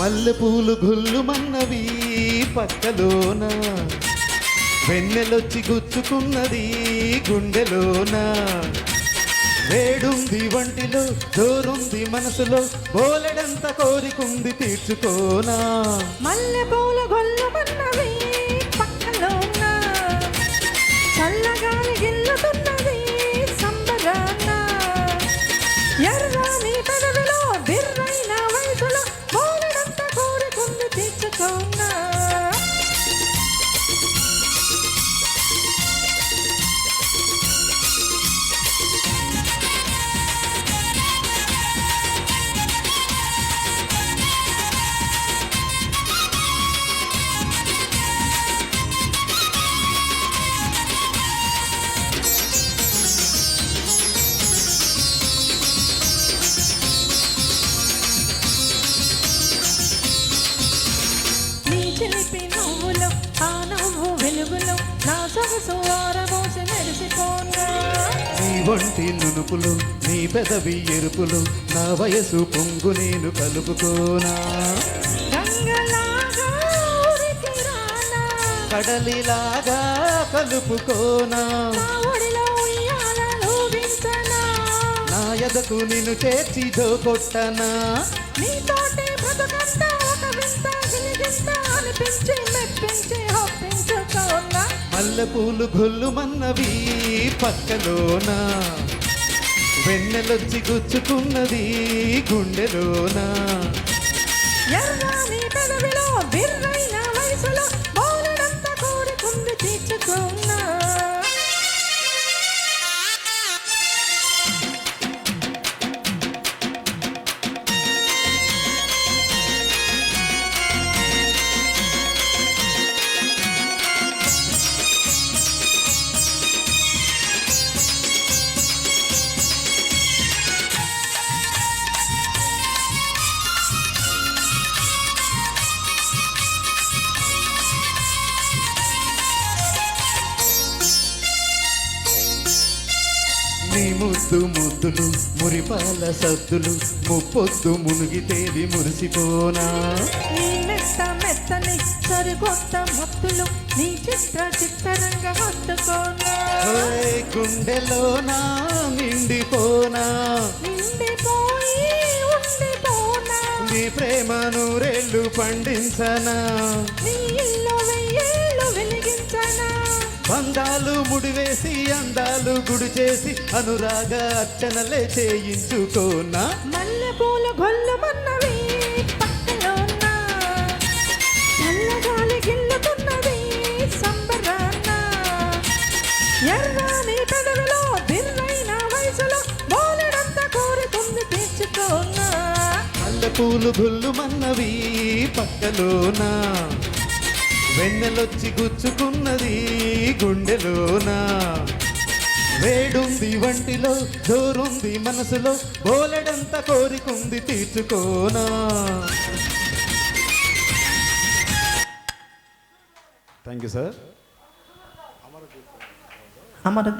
మల్లె పూలు గుల్లుమన్నవి పక్కలోన. వెన్నెలొచ్చి గుచ్చుకున్నది గుండెలోన. వేడుంది వంటిలో జోరుంది మనసులో బోలెడంత కోరికుంది తీర్చుకోనా. మల్లె పూల చిలిపి నవ్వులో ఆ నవ్వు వెలుగులో నా సొగసు ఆరబోసి మెరిసిపోనా నీ ఒంటి నునుపులు నీ పెదవి ఎరుపులు నా వయసు పొంగు నేను కలుపుకోనా. కడలిలాగా కలుపుకోనా. నా ఎదకు నిన్ను చేర్చి నీతోటే బ్రతుకంతా ఒక గిలిగింత అనిపించి మెప్పించి ఒప్పించుకోనా మల్లె పూలు గొల్లుమన్నవి పక్కలోన? వెన్నెలొచ్చి గుచ్చుకున్నది గుండెలోన? ఎర్రని పెదవిలో నీ ముద్దు ముద్దులు మురిపాల సద్దులు ముప్పొద్దు మునిగి తేలి మురిసిపోనా? నీ మెత్త మెత్తని సరికొత్త మత్తులు నీ చిత్ర చిత్రంగా హత్తుకోనా? గుండెలోన నిండిపోనా? ప్రేమను రెల్లు పండించనా? బంధాలు ముడివేసి అందాలు గుడి చేసి అనురాగ అర్చనలే చేయించుకోనా? మల్లె పూల గొల్లమన్నవి పూలు గుల్లుమన్నవి పక్కలోన. వెన్నెలొచ్చి గుచ్చుకున్నది గుండెలోన. వేడుంది వంటిలో జోరుంది మనసులో బోలెడంత కోరికుంది తీర్చుకోనా. థ్యాంక్ యూ సార్ అమర